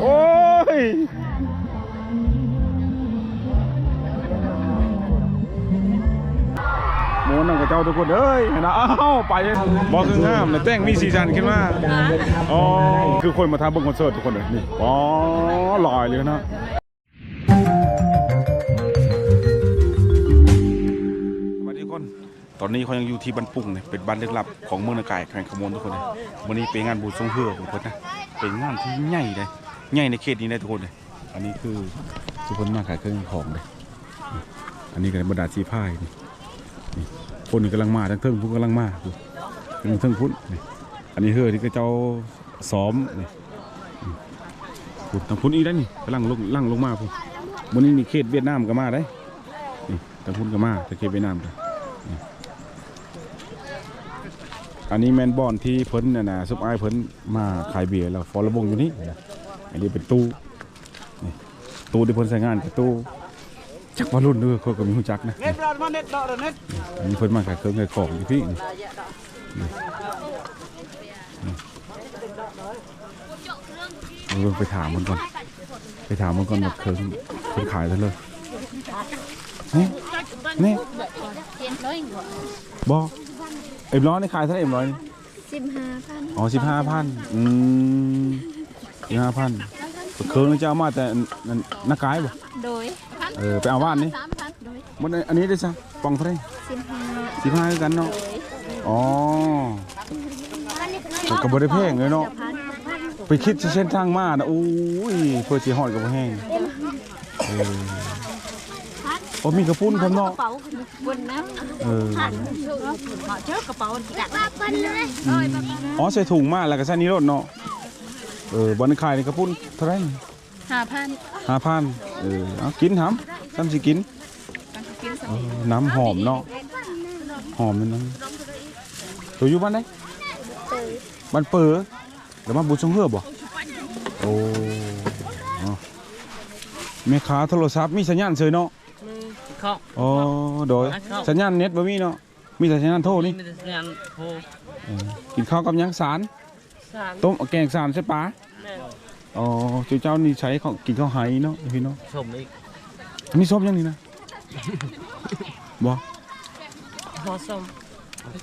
โอ้ยโมนำกับเจ้าทุกคนเอ้ยเห็นะอ้าวไปบอกคืองามแล้วแต่งมีสีสันขึ้นมาอ๋อคือคนมาทำบนคอนเสิร์ตทุกคนเลยนี่อ๋อลอยเลยนะ ตอนนี้เขายังอยู่ที่บ้านปุ่งเนี่ยเป็นบ้านล็กลับของเมืองนากายแข่งขมนทุกคนเลยวันนี้เป็นงานบุญทรงเฮือทุกคนนะเป็นงานที่ใหญ่เลยใหญ่ในเขตนี้เลยทุกคนเลยอันนี้คือทุกคนมาขายเครื่องของเลยอันนี้ก็บรรดาชีพายนี่นี่คนกำลังมาทั้งเทิงพุ่นกำลังมาทั้งเทิงพุ่นนี่อันนี้เฮือที่ก็เจ้าซ้อมนี่พุ่นทางพุ่นอีกได้วนี่กำลังลงล่างลงมาพุ่นวันนี้นี่เขตเวียดนามก็มาได้นี่ทางพุ่นก็มาแต่เขตเวียดนามก็ อันนี้แมนบอนที่เพิ่นน่ะนะซุปไอายเพิ่นมาขายเบียร์แล้วฟอระบงอยู่นี่นะอันนี้เป็นตู้นี่ตู้ที่เพิ่นใช้งานกับตู้จักวัยรุ่นเด้อเขาก็มีหูจักนะเน็ตเรามาเน็ตดอกเด้อเน็ตอันนี้เพิ่นมาขายเครื่องขายของอยู่ที่นี่นี่นี่เราไปถามมันก่อน ไปถามมันก่อนว่าเครื่องเพิ่นขายเท่าไหร่นี่นี่บอ เอ็มร้อยนี่ขายเท่าไหร่เอ็มร้อยนี่สิบห้าพันอ๋อสิบห้าพันอืมสิบห้าพันเครื่องนี่จะเอามาแต่นั่นนักกายบ่โดยเออไปเอาบ้านนี่สามพันโดยมันอันนี้ได้ซะปองเท่าไหรสิบห้าสิบห้ากันเนาะอ๋อมันก็บ่ได้แพงเลยเนาะพันไปคิดเส้นทางมานะโอ้ยเพื่อสิฮอดกับบ่แห้งเออ โอ้มีกระปุ้นพร้อมเนาะกระเป๋าบนน้เออำเหมาะเชือกกระเป๋ากัดบ้าปันเลยอ๋อใส่ถุงมาแล้วก็ใส่นี้รถเนาะ เออบ่ได้ขายนี่กระปุ้นเท่าไหร่ห้าพันห้าพันเออเอากินทำทำสิกินเออน้ำหอมเนาะ หอมเลยนะตัวอยู่บ้านไหนบ้านเปิดแล้วมาบุญชงเฮือบ่ โอ้เอาแม่ค้าโทรศัพท์มีสัญญาณเฉยเนาะ เข้าอ๋อโดยสัญญาณเน็ตบ่มีเนาะมีแต่สัญญาณโทรนี่มีแต่งานโพเออกินข้าวกับหยังสารสารต้มแกงสารใช่ปะแม่อ๋อเจ้าเจ้านี่ใช้ของกินข้าวไหเนาะพี่เนาะชมอีกมีส้มยังนี่นะบ่พอส้ม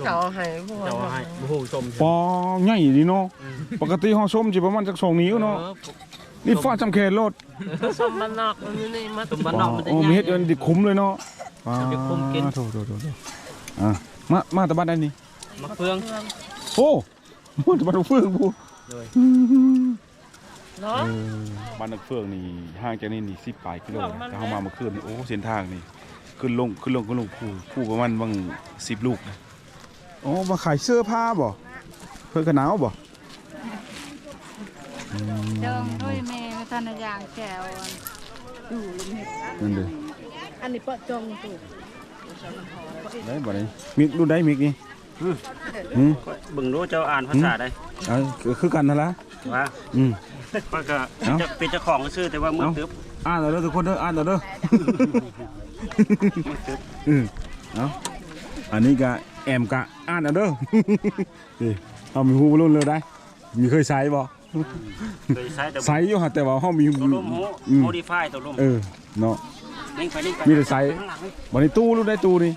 เจ้าให้พวกเจ้าให้โอ้โหชมปอใหญ่ดีเนาะปกติห่อส้มสิประมาณจักสองนิ้วเนาะ นี่ฟ้าจำแขนโลดส้มบ้านนอกมันนี่มาตุ้มบ้านนอกมันจะโอ้มีเฮ็ดเอินดิคุ้มเลยเนาะเดี๋ยวคุ้มกินโถโถโถโถอะมามาแต่บ้านใดนี่มะเฟืองโอ้มาแต่บ้านเฟืองกูเนาะเออบ้านนักเฟืองนี่ห่างจากนี่นี่10ปลายกิโลนะถ้าเฮามาเมื่อคืนนี่โอ้เส้นทางนี่ขึ้นลงขึ้นลงขึ้นลงผู้ผู้ประมาณบาง10ลูกนะโอ้มาขายเสื้อผ้าบ่เพื่อกันหนาวบ่ เดิมด้วยแม่ตอนยางแก้วดูลุงเห็ดนั่นเด้ออันนี้เปิดจงถูกได้บ่ได้มิกรุ่นใดมิกนี่อืมบึงรู้เจ้าอ่านภาษาได้เอ้ยคือคือกันนั่นล่ะว่าอืมมันก็เอ้าจะเป็นเจ้าของชื่อแต่ว่ามือเอ้าตึ๊บอ่านเอาเด้อทุกคนเด้ออ่านเอาเด้อมือตึ๊บอืมเอาอันนี้ก็แอมกะอ่านเอาเด้อนี่เฮามีฮู้บ่รุ่นเลยได้ มีเคยใช้บ่ เคยใช้แต่ใช้อยู่ฮะแต่ว่าเฮามีตัวลมโมอืมโมดิฟายตัวลมเออเนาะนิ่งไปนิ่งไปมีแต่ใช้ข้างหลังนี่บ่ได้ตู้รุ่นได้ตู้นี่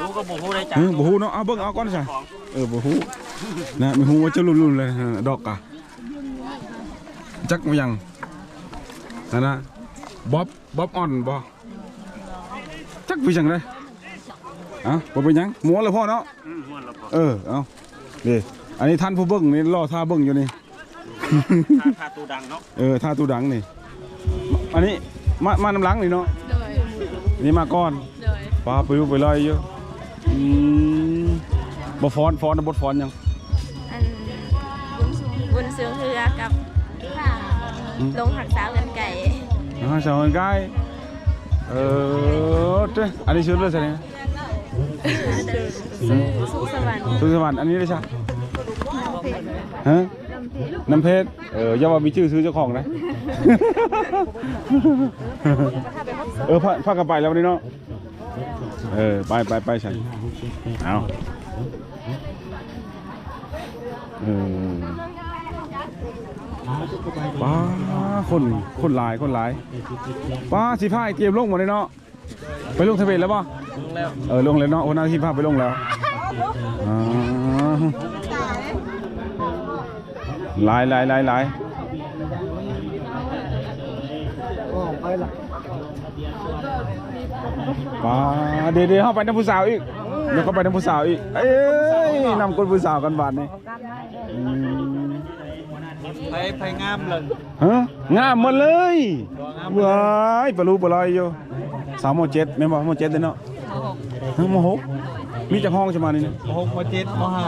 รู้ก็บ่ฮู้ได้จ้ะเออบ่ฮู้เนาะเอาเบิ่งเอาก่อนซะของเออบ่ฮู้นะมีฮู้ว่าจะรุ่นๆเลยนะดอกกะจักบ่ยังนั่นนะบ๊อบบ๊อบออนบ่จักไปจังได๋อะบ่เป็นหยังมัวเลยพ่อเนาะ อืมม่วนแล้วพอเออ เอานี่อันนี้ท่านผู้เบิ้งนี่รอท่าเบิ้งอยู่นี่ ถ้าถ้าตูดังเนาะเออท่าตู้ดังนี่ อันนี้มามาน้ำหลังนี่เนาะโดยอันนี้มาก่อนโดยปลาไปรูไปลอยเยอะอืมบ่ฟ้อนฟ้อนนะบดฟ้อนยังอันบุญสูงบุญสูงเรือกับลงหักสาวเงินไก่อ่าชาวกายเออเจ้อันนี้ชื่อเรื่องอะไรนะสุขสวรรค์สุขสวรรค์อันนี้ได้ใช่ฮะ น้ำเพชร เอออย่าว่ามีชื่อซื้อเจ้าของนะ เออพาพากันไปแล้ววันนี้เนาะ เออ ไปไปไปฉันเอาเออป้าคนคนหลายคนหลายป้าสิพายเตรียมลงหมดเลยเนาะ ไปลงทะเบียนแล้วป่ะเออลงเลยเนาะโอ้นาที่พาไปลงแล้วอ่า หลายหลายหลายหลายป้าเดี๋ยวเดี๋ยวเข้าไปน้ำผู้สาวอีกเดี๋ยวเข้าไปน้ำผู้สาวอีก เอ้ยนำคนผู้สาวกันบาดนี่อืมไปไปงามเลยฮะงามหมดเลยว้ายปลาลูปลาลอยอยู่สามโมงเจ็ดแม่นบอกโมงเจ็ดเลยเนาะฮะโมงหกมีจากห้องใช่ไหมนี่เนี่ยหกมาเจ็ดมาห้า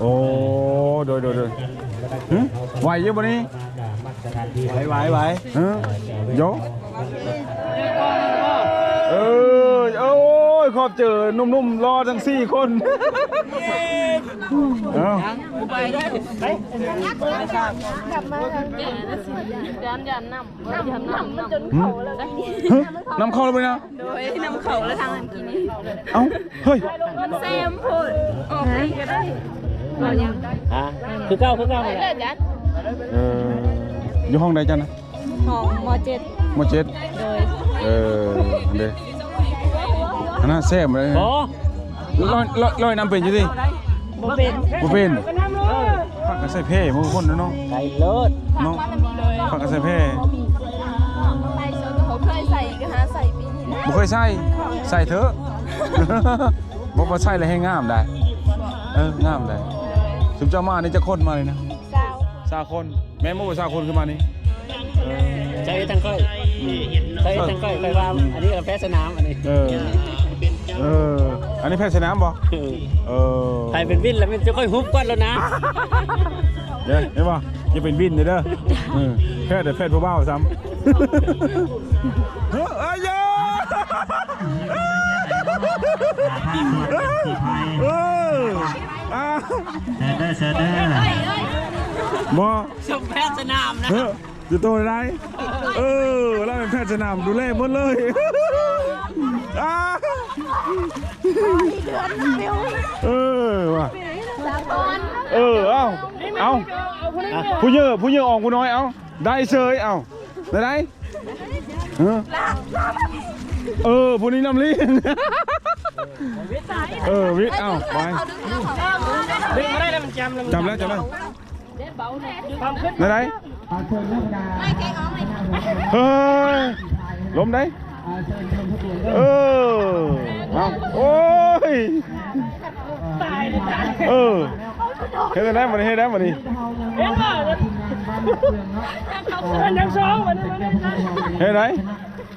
โอ้โดยโดยโดยฮะไหวเยอะปะนี่ไหวไหวไหวฮะโยเออโอ้ยขอบเจอนุ่มๆรอทั้งสี่คนเอ้ายันยันน้ำยันน้ำมันจนหึฮะนำเข้าแล้วไปนะโดยน้ำเขาแล้วทางอันกินนี่เอ้าเฮ้ยมันแซมพูดออกไปก็ได้ เรายังอะคือเก้าคือเก้าไปเลยเลยยันเอออยู่ห้องใดจ้ะนะห้องมเจ็ดโมงเจ็ดโดยเออเด้อันนั้นแซ่บเลยโอ้ลอยลอยลอยน้ำเป็นอยู่ดิบ่เป็นบ่เป็นผักกระใส่เพ่มือคนเนาะไก่เลิศเนาะผักกระใส่เพ่ไปโซนเขาเคยใส่ก็หาใส่ปีนี้นะบ่เคยใส่ใส่เถอะบ่บ่ใส่เลยให้งามได้เอองามได้ สุมเจ้ามานี่จะคนมาเลยนะสาวสาคน แม่นบ่ว่าสาคนขึ้นมานี่เออใจทั้งก้อยใจทั้งก้อยไปว่าอันนี้แพ้สนามอันนี้เออเอออันนี้แพทย์สนามบ่เออใครเป็นวินแล้วมันจะค่อยฮุบก้อนแล้วนะเดี๋ยวเห็นป่ะอย่าเป็นวินเด้อเด้อเออแพทย์เดี๋ยวแพทย์ผู้เบ้าซ้ำเฮ้ยเอ้ยเออ อะเด้อเด้อเด้อบ่ชมแพ้สนามนะเฮ้ยอยู่ตัวไหนเออเราเป็นแพทย์สนามดูแลหมดเลยอะเออว่ะเออเอาเอาผู้เยอะผู้เยอะออกผู้น้อยเอาได้เซยเอาได้ได้เออเออผู้นี้นำลิ้น เออวิทย์เอาไปดึงมาได้แล้วมันจำแล้วจ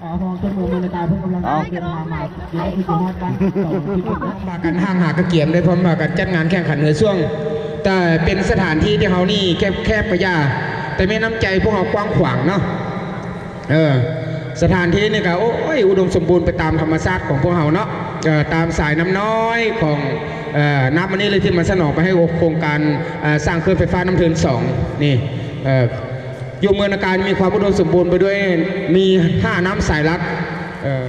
ำแล้วจำแล้วได้ได้ไม่แกงอ๋อไม่เฮ้ยล้มได้เออเอาโอ้ยเออเฮ็ดได้มาดิเฮ็ดได้มาดิยังสองมันเฮ็ดได้ห้องจมูกมือตาเพิ่งกำลังเอาเตรียมมามาเดี๋ยวคือจะฮอดบ้านสองที่ผมมากันห้างหากระเกียมเลยพร้อมมากันจัดงานแข่งขันเหนือช่วง แต่เป็นสถานที่ที่เขานี่แคบแคบไปยาแต่ไม่น้ำใจพวกเขากว้างขวางเนาะเออสถานที่นี่ก็โอ้ยอุดมสมบูรณ์ไปตามธรรมชาติของพวกเขาเนาะเอ่อตามสายน้ำน้อยของเอ่อน้ำมันนี่เลยที่มันสนองไปให้โครงการเอ่อสร้างเครื่องไฟฟ้าน้ำเทินสองนี่เอ่ออยู่เมืองนาการมีความอุดมสมบูรณ์ไปด้วยมีห้าน้ำสายลัดเอ่อ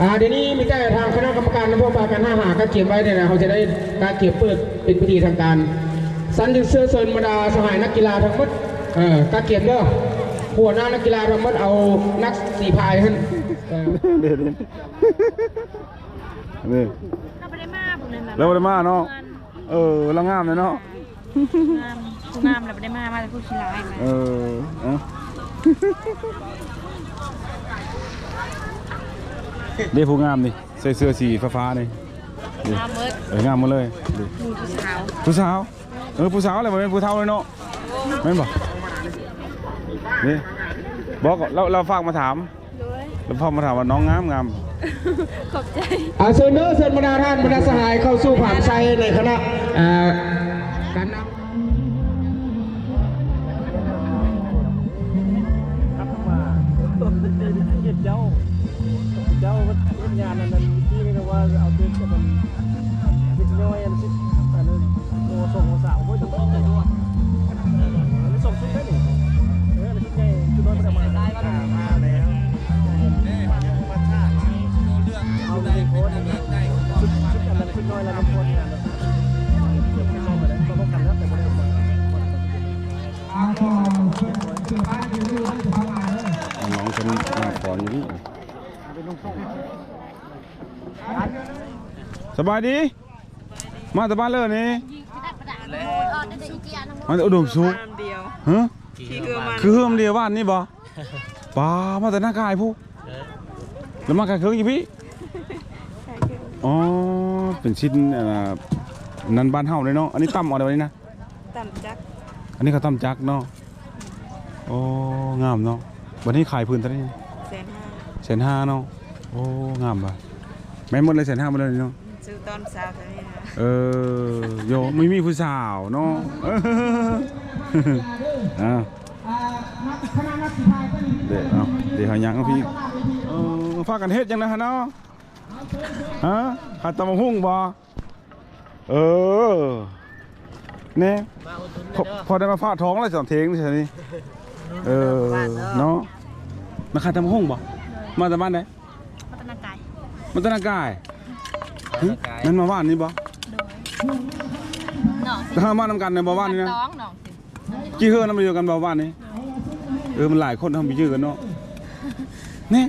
อ่าเดี๋ยวนี้มีแต่ทางคณะกรรมการและพวกปากันห้าหาก็เก็บไว้เนี่ยนะเขาจะได้การเก็บเปิดเป็นพิธีทางการสันดิเซอร์เซินบรรดาสหายนักกีฬาทั้งหมดเออการเก็บเด้อหัวหน้านักกีฬาทั้งหมดเอานักสีพายขึ้นเออเดี๋ยวนี้นี่เราไม่ได้มาผมเลยแบบแล้วบ่ได้มาเนาะเออแล้วงามเลยเนาะงาม ผู้งามเราไม่ได้มา มาแต่ผู้ขี้ร้ายมาเออเอาเดี๋ยวผู้งามนี่ใส่เสื้อสีฟ้าๆนี่นี่งามเมิดเอองามหมดเลยดิมีผู้สาวผู้สาวเออผู้สาวอะไรมันเป็นผู้เฒ่าเลยเนาะแม่นบ่นี่บอกเราเราฝากมาถามด้วยเราฝากมาถามว่าน้องงามงามขอบใจอาเซินเดอร์เซินบรรดาท่านบรรดาสหายเข้าสู่ผ่านไซในคณะเอ่อกา สบายดี มาแต่บ้านเลยนี่มาแต่อุดมสุขเดียวฮะที่คือมันคือเฮิมเดียวบ้านนี่บ่ป้ามาแต่หน้ากายผู้แล้วมากายเครื่องอยู่พี่อ๋อเป็นชิ้นอ่านันบ้านเฮาเลยเนาะอันนี้ตั้มเอาได้ไว้นี่นะต่ำจักอันนี้เขาตั้มจักเนาะโอ้งามเนาะวันนี้ขายพื้นเท่าไหร่แสนห้าแสนห้าเนาะโอ้งามป่ะแม่นหมดเลยแสนห้าหมดเลยเนาะซื้อ ตอนสาวเท่านี้นะเออโยไม่มีผู้สาวเนาะเอออ่าเดี๋ยวเอาเดี๋ยวหายังเอาพี่เออพากันเฮ็ดยังนะฮะเนาะฮะขัดตะมะหุ่งบ่เออเนี่ยพอพอได้มาฟาดท้องแล้วสองเทงนี่ใช่นี่เออเนาะมาขัดตะมะหุ่งบ่มาจากบ้านไหนพัฒนาการมาจากนากาย หึนั่นมาบ้านนี่บ่หนองถ้ามานำกันในบ่บ้านนี่นะต้องหนองสิกี่เฮือนำไปอยู่กันบ่บ้านนี่เออมันหลายคนทำไปชื่อกันเนาะนี่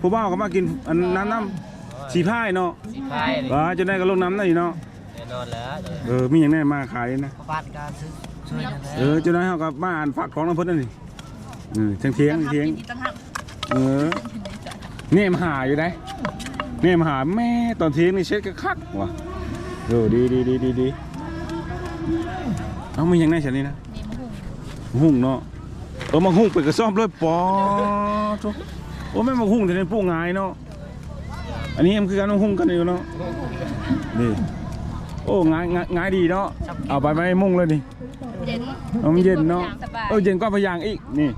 ผู้บ่าวก็มากินอันนั้นน้ำสีพายเนาะใช่เลยว่าจะได้ก็ลงน้ำได้เนาะแน่นอนแล้วเดี๋ยวเออมีอย่างแน่มาขายนะบ้านการซื้อช่วยกันแล้วเออจะได้เฮากับมาอ่านฝากของน้ำเพิ่นนั่นนี่เออเที่ยงเที่ยงเที่ยงต้องหักเออเนี่ยมาหาอยู่ได้เนี่ยมาหาแม่ตอนเที่ยงนี่เช็ดก็คักว่ะเออดีดีดีดีดีเอามีอย่างแน่ฉันนี่นะนี่มะฮุ่งหุ่งเนาะเออมาหุ่งไปกระซ่อมเลยปอโถ่โอ้แม่มาหุ่งแต่ในปูงายเนาะอันนี้มันคือการมาหุ่งกันอยู่เนาะนี่โอ้งายงายงายดีเนาะเอาไปไปมุ่งเลยนี่เย็นเอามันเย็นเนาะสบายเออเย็นก็พยางอีกนี่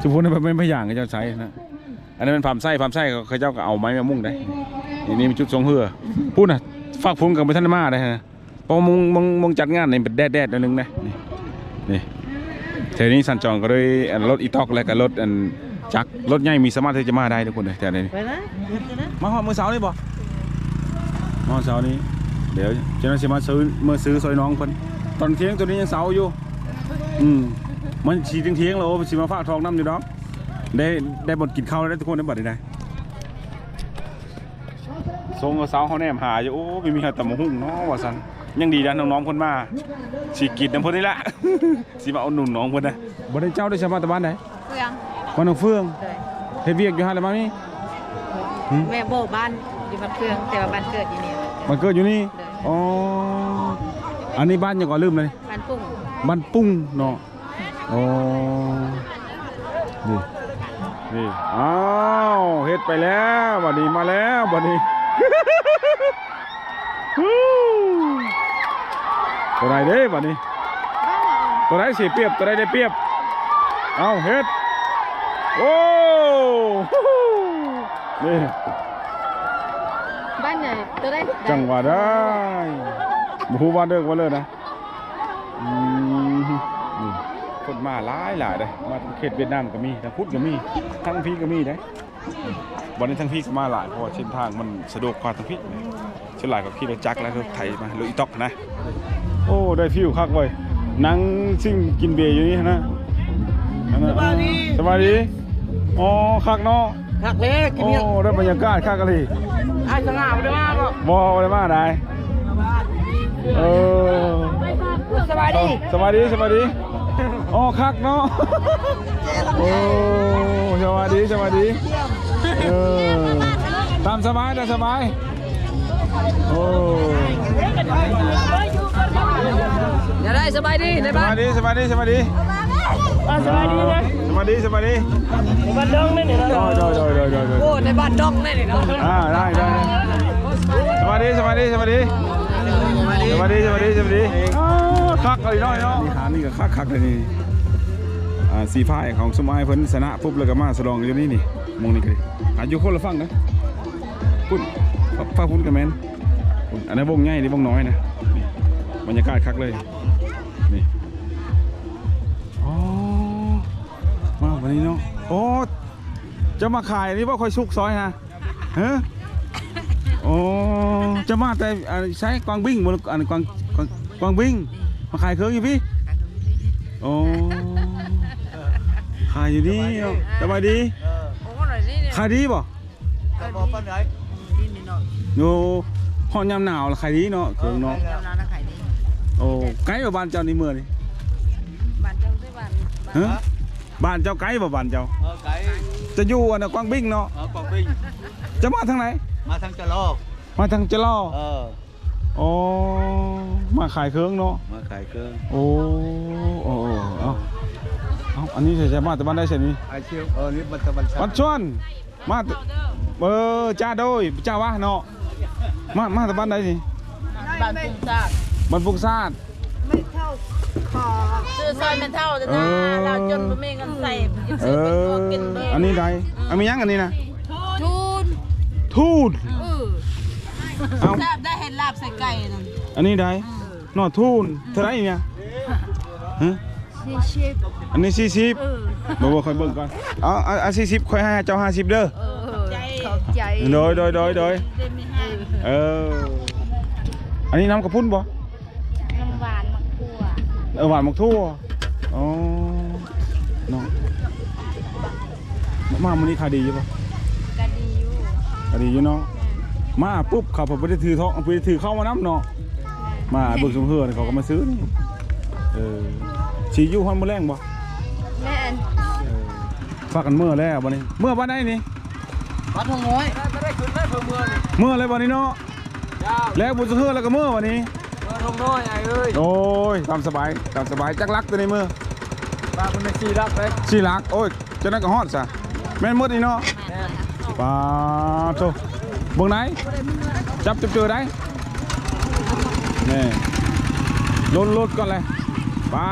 สุพรรณเป็นพยางก็เจ้าใช้นะ อันนั้นเป็นผามไส้ผามไส้เขาเจ้าก็เอาไม้มามุ่งได้นี่นี่มันจุดทรงเหือพูดนะฝากพุงกับไปท่านมาได้นะเพราะมุงมุงมุงจัดงานนี่เป็นแดดแดดๆนิดนึงนะนี่นี่เทนี้สันจองก็เลยอันรถอีตอกและก็รถอันจักรรถใหญ่มีสามารถที่จะมาได้ทุกคนเลยแต่เดี๋ยวนี้ไปนะเงินกันนะมาหอดมือเสาร์นี่บ่มาหอดเสาร์นี้เดี๋ยวเจะน่าจะมาซื้อเมื่อซื้อซอยน้องเพิ่นตอนเที่ยงตัวนี้ยังเสาร์อยู่อืมมันสีเที่ยงๆแล้วมันสิมาฝากทองน้ำอยู่ดอก ได้ได้บทกินข้าวแล้วได้ทุกคนได้บัดนี้ได้ทรงกับเสาเขาแนมหาอยู่โอ้ไม่มีใครตำมะหุ่งเนาะว่าสันยังดีนะน้องๆเพิ่นมาสีกินน้ำเพิ่นนี่แหละสิมาเอาหนุนน้องเพิ่นนะบ่ได้เจ้าได้ชาวบ้านตะบ้านไหนเครื่องบ้านหนองเฟืองเลยเฮ็ดเวียกอยู่หั่นแล้วมานี่แม่โบบ้านอยู่บ้านเครื่องแต่ว่าบ้านเกิดอยู่นี่มันเกิดอยู่นี่อ๋ออันนี้บ้านยังก่อนลืมเลยบ้านปุ้งบ้านปุ้งเนาะอ๋อนี่ นี่อ้าวเฮ็ดไปแล้วบัดนี้มาแล้วบัดนี้ฮู้ตัวไหนเด้บัดนี้ตัวไหนเสียเปรียบตัวไหนได้เปรียบเอาเฮ็ดโอ้ฮู้นี่บ้านไหนตัวได้จังหวะได้บฮูว่าเดิกว่าเลยนะอืมนี่ คนมาหลายหลายเลยมาทางเขตเวียดนามก็มีทางพุทธก็มีทางพี่ก็มีได้วันนี้ทางพี่ก็มาหลายเพราะว่าเส้นทางมันสะดวกกว่าทางพี่เช่นหลายกับขี่รถจักรแล้วก็ไถมารถอีต็อกนะ โอ้ได้ฟิวคักเว้ยนั่งซิ่งกินเบียร์อยู่นี่นะสบายดีสบายดีอ๋อคักเนาะหักเลยกินโอ้เนี่ยได้บรรยากาศคักกะลีไอ้สง่าไม่ได้มากหรอกบออะไรมาได้เออสบายดีสวัสดีสวัสดี อ๋อคักเนาะโอ้สวัสดีสวัสดีเออตามสบายตามสบายโอ้อย่าได้สบายดีในสบ้านวัสดีสวัสดีสวัสดีสวัสดีนะสวัสดีสวัสดีบ้านดงนี่นี่โดยโดยโดยโดยโดยโดยโอ้ในบ้านดงนี่นี่เนาะอ่าได้ได้สวัสดีสวัสดีสวัสดีสวัสดีสวัสดีสวัสดีอ๋อคักเลยน้อยเนาะนี่หานี่ก็คักคักเลยนี่อ่า สีพายของสมัยเพิ่นชนะปุ๊บแล้วก็มาสลองอยู่นี่นี่มองนี่ก็ดิอายุคนละฟังนะพุ่นฟ้าพุ่นกันแมนพุ่นอันนั้นวงใหญ่นี่วงน้อยนะนี่บรรยากาศคักเลยนี่อ๋อมาวันนี้เนาะโอ้จะมาขายนี่ว่าค่อยสุกซอยฮะเฮ้โอ้จะมาแต่อ่าใช้กวางบิ้งบนอันกวางกวางกวางบิ้งมาขายเครื่องอยู่พี่โอ้ ขายอยู่นี่เนาะสบายดีโอ้หน่อยนี่เนี่ยขายดีป่ะจะบอกปันไหนนี่นี่เนาะโยหฮอดยามหนาวแล้วขายดีเนาะเครื่องเนาะยำน้ำนะไข่ดีโอ้ไกลบ่บ้านเจ้านี่เมื่อนี่บ้านเจ้าด้วยบ้านบ้านฮะบ้านเจ้าไกลบ่บ้านเจ้าเออไก่จะอยู่อันน่ะกวางบิ้งเนาะเออกองปิ้งจะมาทางไหนมาทั้งจะลอกมาทางจะล่อเออโอ้มาขายเครื่องเนาะมาขายเครื่องโอ้โอ้โอ้เอาเอาอันนี้จะมาแต่บ้านได้เช่นนี้ไอเชียวเออนี่มันตะวันวันชวนมาแต่เออจ้าโดยจ้าวะเนาะมามาแต่บ้านได้สิบ้านปุ้งซาดบ้านปุกซาดซื้อซอยเป็นเท่าจะเอนะอเราจนบ่มีเงินใส่เอซื้อเป็นตัวอกินเองอันนี้ใดอันมียังอันนี้นะทุนทูนเออเอาลาบได้เห็นลาบใส่ไก่นั่นอันนี้ใดนอทูนเท่าไหรเนี่ยฮะ สี่สิบอันนี้สี่สิบเออบอกว่าคอยเบิ่งก่อนเอาเอาเอาสี่สิบคอยให้เจ้าห้าสิบเด้อเออขอบใจโดยโดยโดยโดยได้ไม่ให้เอออันนี้น้ำกระพุ้นบ่น้ำหวานมะกรูดเออหวานหมกทั่วอ๋อเนาะมามันนี้ขายดีอยู่ปะก็ดีอยู่ขายดีอยู่เนาะมาปุ๊บเขาผมไปได้ถือทองไปถือเข้ามาน้ำเนาะมาเบิกสมเฮือนี่เขาก็มาซื้อนี่เออ ชีอยู่ฮอนมือแรงบ่แม่นเออฝากกันเมื่อแล้ววันนี้ เมื่อวันไหนนี่วัดทองน้อยไม่ได้ขึ้นได้เพิ่มเมื่อนี่เมื่ออะไรวันนี้เนาะยาวแล้วบุญสมเฮือแล้วก็เมื่อวันนี้เมื่อทงน้อยไอ้เอ้ยโอ้ยตามสบายตามสบายจักรักตัวนี้มือบ้านมันไม่ชีรักเลยสี่ลักโอ้ยเจะนั่นก็ฮอดซะแม่นหมดนี่เนาะแน่ปาโตเบิ่งไหนจับจับเจอได้นี่ลดลดก่อนเลย ไป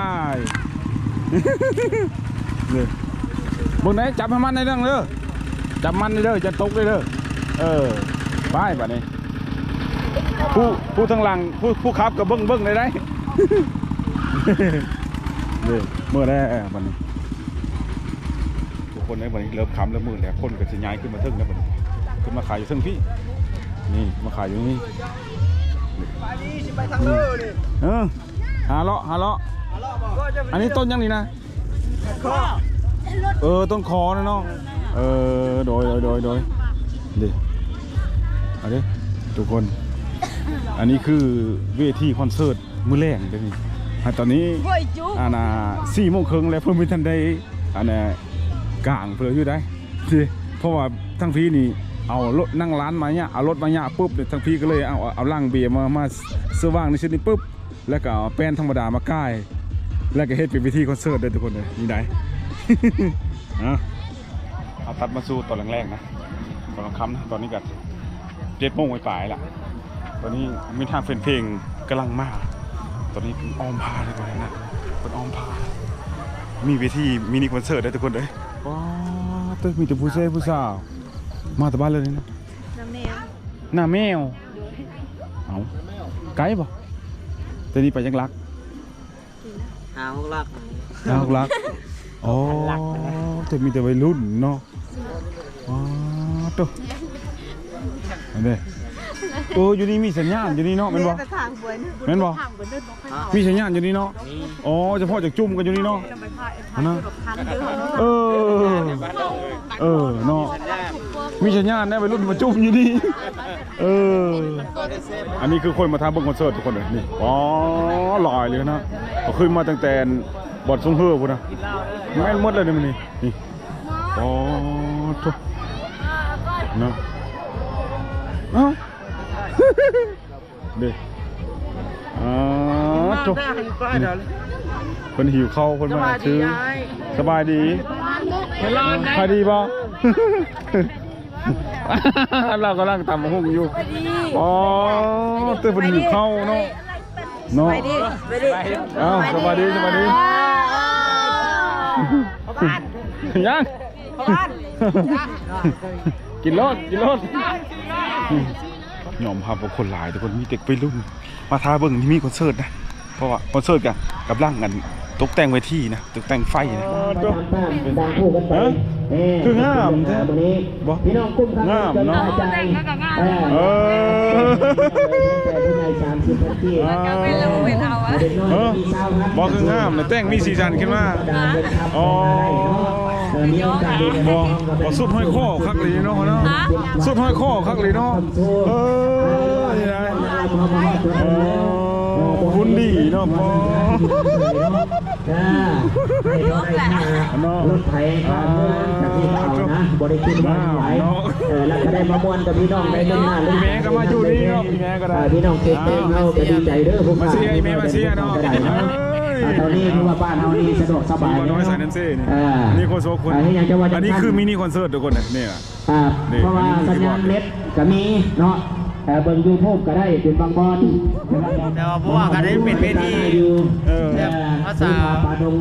นี่เบิ่งไหนจับให้มันในเรื่องเด้อจับมันในเด้อจะตกเลยเด้อเออไปบัดนี้ผู้ผู้ทางหลังผู้ผู้ขับกับเบิ้งเบิ้งเลยได้นี่เมื่อได้บัดนี้ทุกคนในวันนี้เริ่มคำแล้วมือแล้วคนก็จะย้ายขึ้นมาเทึ่งแล้วบัดนี้ขึ้นมาขายอยู่เทึ่งพี่นี่มาขายอยู่นี่ไปนี่สิไปทางเลือนี่เออหาเลาะหาเลาะ อันนี้ต้นยังนี่นะข้อเออต้นคอนะเนาะเออโดยโดยโดยโดยดิเอาดิทุกคน อันนี้คือเวทีคอนเสิร์ตมื้อแรกเดี๋ยวนี้อะตอนนี้กล้วยจุ๊บอานาสี่โมงครึ่งแล้วเพิ่มไม่ทันได้อันน่ะกลางเพื่ออยู่ได้สิเพราะว่าทั้งพี่นี่เอารถนั่งร้านมาเนี่ยเอารถมาเนี่ยปุ๊บเนี่ยทั้งพี่ก็เลยเอาเอาล่างเบียร์มามาเสื้อว่างในชุดนี้ปุ๊บแล้วก็เอาแป้นธรรมดามาก้าย แล้วก็เฮ็ดเป็นวิธีคอนเสิร์ตเลยทุกคนเลยนี่ได้อะเอาตัดมาสู้ตอนแรกๆนะตอนค่ำนะตอนนี้ก็เจ็ดโมงไปปลายๆละตอนนี้มีทางเพลงกำลังมาตอนนี้เป็นอ้อมพาเลยก่อนนะเป็นอ้อมพา มีเวทีมินิคอนเสิร์ตได้ทุกคนเลยว้าวเต้ยมีแต่ผู้ชายผู้สาวมาแต่บ้านเลยนะน้ำแมวหน้าแมวเอาไกลบ่แต่นี่ไปยังรัก หาหกลักรักรักอ๋อแต่มีแต่วัยรุ่นเนาะอ๋อตัวอันนี้โอ้อยู่นี่มีสัญญาณอยู่นี่เนาะแม่นบ่แม่นบ่มีสัญญาณอยู่นี่เนาะอ๋อเฉพาะจากจุ่มกันอยู่นี่เนาะอันนะเออเออเนาะ มีสัญญาณได้วัยรุ่นมาจุ่มอยู่นี่เอออันนี้คือคนมาทำเบิ่งคอนเสิร์ตทุกคนเลยนี่อ๋อลอยเลยนะก็ขึ้นมาตั้งแต่บอดทรงเฮือพุ่นนะแม่นหมดเลยนี่มันนี่นี่อ๋อทุกเนาะเอ้าเด้อ๋อทุกคนหิวข้าวคนมาซื้อสบายดีขายดีป่ะ เรากำลังทำหุ่งอยู่อ๋อเตือนเป็นหิวข้าวเนาะเนาะเอ้าสบายดีสบายดียังกินรถกินรถยอมรับว่าคนหลายแต่คนมีเด็กไปรุ่นมาทาเบิ่งที่มีคอนเสิร์ตนะเพราะว่าคอนเสิร์ตกันกับร่างกัน ตกแต่งเวทีนะตกแต่งไฟนะดังคู่กันไปคืองามแท้วันนี้บ่พี่น้องกุ้มงามเนาะใจเออแต่ผู้ใหญ่สามสิบนาทีอ่าเด็กน้อยเออมีสาวครับบอกคืองามนะแต่งมีสีสันขึ้นมาอ๋อเออมีโอกาสดูในบห้ออกงบอกสุดห้อยข้อคักเลยเนาะเนาะสุดห้อยข้อคักเลยเนาะเออนี่นะอ๋อคุณดีเนาะพ่อ จ้าให้เราได้มารถไถผ่านเมืองจากที่เรานะบริคิดว่าไหวเออแล้วก็ได้มามวนกับพี่น้องได้เงินหน้าพี่แม่ก็มาอยู่นี่เนาะพี่แม่ก็ได้พี่น้องเก่งๆเราก็ดีใจเด้อพวกมาเชียร์อีแม่มาเชียร์เนาะได้เอ้เนาะยตอนนี้คือว่าบ้านเฮานี่สะดวกสบายน้อยใส่นันเซ่นี่อ่านี่โคโซคนอันนี้อยากจะว่าจะอันนี้คือมินิคอนเสิร์ตทุกคนเนี่ยนี่ล่ะอ่านี่เพราะว่าสัญญาณเน็ตก็มีเนาะ แต่เบิ่ง YouTube ก็ได้เป็นบางบอลแต่ว่าเพราะว่าการได้เป็นเวทีเออแบบภาษา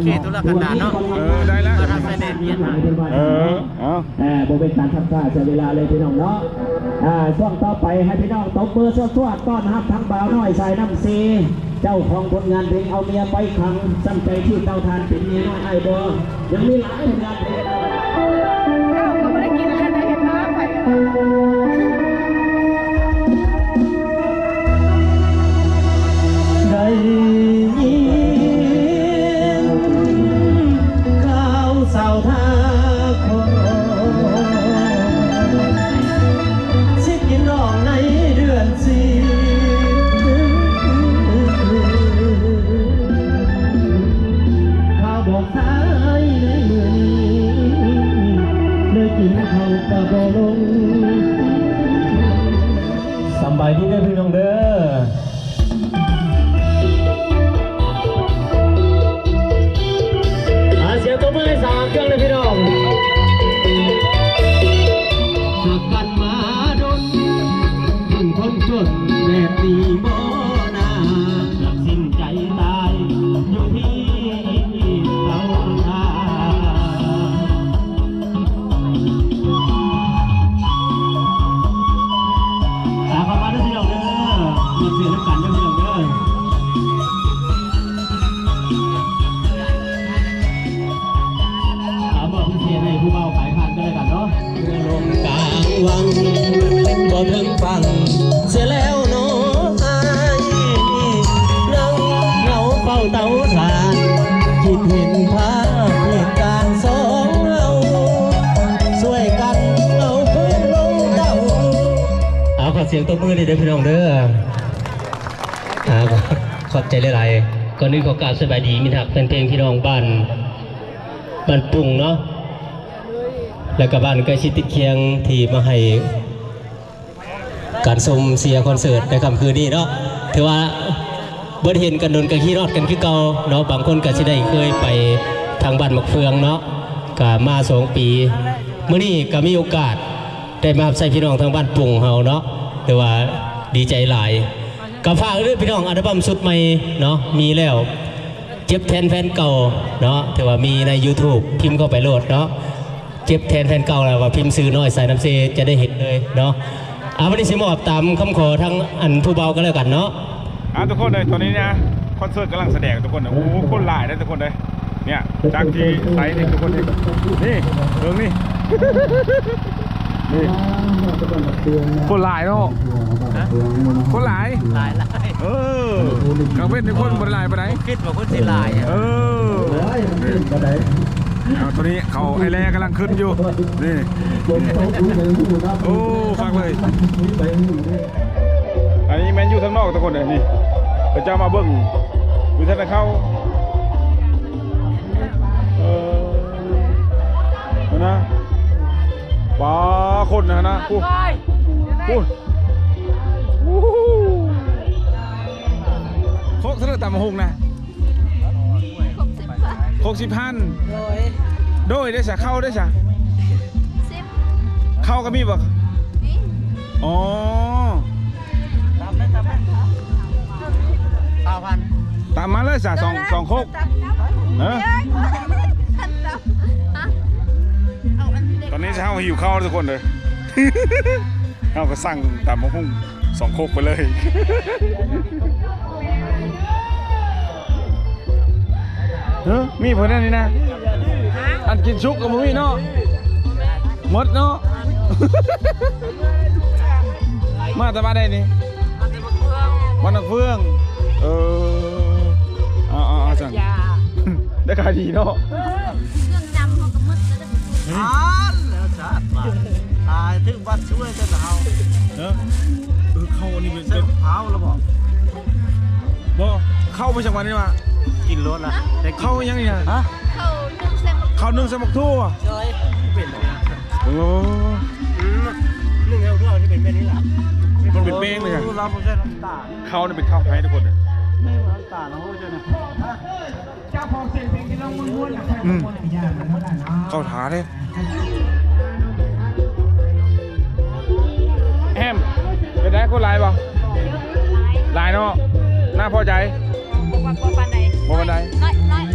เขตธุรกันดารเนาะเออได้แล้วก็ทำไซเนตเย็นมาเออเอาเออบ่เป็นการทำท่าเสียเวลาเลยพี่น้องเนาะอ่าช่วงต่อไปให้พี่น้องตบมือสวดๆต้อนรับทั้งบ่าวน้อยสายน้ำซีเจ้าของผลงานเพลงเอาเมียไปขังจำใจที่เต้าทานเป็นเมียน้อยไอ้บ่ยังมีหลายผลงานเพลงำบายดีเด้อพี่น้องเด้อ เสียงตั ฝ้าเตาถ่านคิดเห็นภาพเหตุการณ์สองเราช่วยกันเอาพื้นลงเต้าเอาขอเสียงตบมือเลยเด้อพี่น้องเด้อาขอบใจหลายๆก่อนอื่นขอกราบสบายดีมิถักเป็นเพลงพี่น้องบ้านบ้านปรุงเนาะแล้วก็บ้านใกล้ชิดติดเคียงที่มาให้การชมเสียคอนเสิร์ตในค่ำคืนนี้เนาะถือว่า เบิดเห็นกันโดนกันขี้รอดกันคือเก่าเนาะบางคนก็สิได้เคยไปทางบ้านมักเฟืองเนาะก็มาสองปีเมื่อนี้ก็มีโอกาสได้มาใส่พี่น้องทางบ้านปรุงเฮาเนาะถือว่าดีใจหลายก็ฝากด้วยพี่น้องอัลบั้มสุดใหม่เนาะมีแล้วเจ็บแทนแฟนเก่าเนาะถือว่ามีใน YouTube พิมพ์เข้าไปโหลดเนาะเจ็บแทนแฟนเก่าแล้วว่าพิมพ์ซื้อน้อยใส่น้ำเซจะได้เห็นเลยเนาะเอาวันนี้สิมอบตามคำขอทั้งอันผู้เบาก็แล้วกันเนาะ อะทุกคนเลยตอนนี้นะคอนเสิร์ตกำลังแสดงทุกคนนะโอ้โหคนหลายนะทุกคนเลยเนี่ยจากที่ไซส์นี่ทุกคนนี่นี่เรื่องนี่ นี่คนหลายเนาะคนหลายหลายหลายเออกังเว้นในคนบนหลายไปไหนคิดว่าคนสิหลายอะเออเอาตัวนี้เขาไอแรกำลังขึ้นอยู่นี่โอ้ฟังเลยอันนี้แมนอยู่ทั้งนอกทุกคนเลยนี่ พระเจ้ามาเบิ้งอยู่ท่านเข้าเออนะป้าคนนะนะพูดพูดวู้ฮู้โคกเสนอตามมาหงนะครบสิบพันหกสิบพันโดยได้สะเข้าได้สะสิบเข้าก็มีบ่นี่อ๋อ เก้าพันตามมาเลยสะสองสองโคกเออพันตับฮะเอาอันเด็กตอนนี้เช้าหิวข้าวทุกคนเลยเราก็สั่งตามมะฮุ่งสองโคกไปเลยเฮ้ยมีผลอันนี้นะ อันกินชุกกับมึงมีเนาะหมดเนาะ มาแต่มาได้นี่วันนักเฟือง เอออ๋ออ๋อสั่งได้ขายดีเนาะเครื่องจำเขาก็มึดแล้วจะอ่านแล้วจ้าบาทตายถึงวัดช่วยกันเอาเนอะเออเขาเข้าอันนี้เป็นเส้นเท้าแล้วบอกบ่เข้าไปจังหวัดนี้มากินรถละได้กินเข้ายังนี่นะฮะเขานึ่งเส้นเข้านึ่งสมักทั่วจอยเป็นอะไรโอ้นึ่งแล้วทั่วที่เป็นแบบนี้แหละมันเป็นเป้งเลยอะเราไม่ใช่น้ำตาลเข้านี่เป็นข้าวไทยทุกคนเลยไม่ใช่น้ำ ตาลนะพวกเจ้าเนี่ยเจ้าของเสียงเพลงที่เราม้วนๆนๆอย่างนั้นเท่านั้นเนาะเข้าถาเลยแฮมเป็นได้คนลายป่ะลายเนาะน่าพอใจบอกว่ปานใดบ่ปานใดน้อยน้อย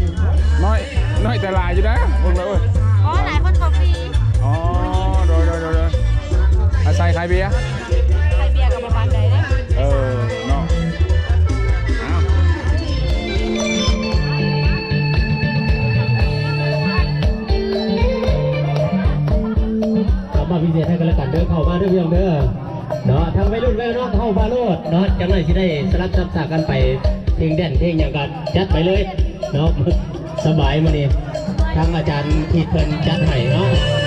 น้อยน้อยแต่ลายอยู่นะเบิ่งเลยอ๋อหลายคนบ่ฟรีอ๋อโดยโดยโดยโดยอาศัยขายเบียร์ เรามาพิเศษให้กันแล้วกันเด้อเข้ามาเด้อพี่น้องเด้อเนาะทางวัยรุ่นวัยรุ่นเข้ามาโลดเนาะจังไรที่ได้สลับซับซากันไปเพลงแดนเพลงอย่างกันจัดไปเลยเนาะสบายมานี่ทางอาจารย์ที่เพิ่นจัดให้เนาะ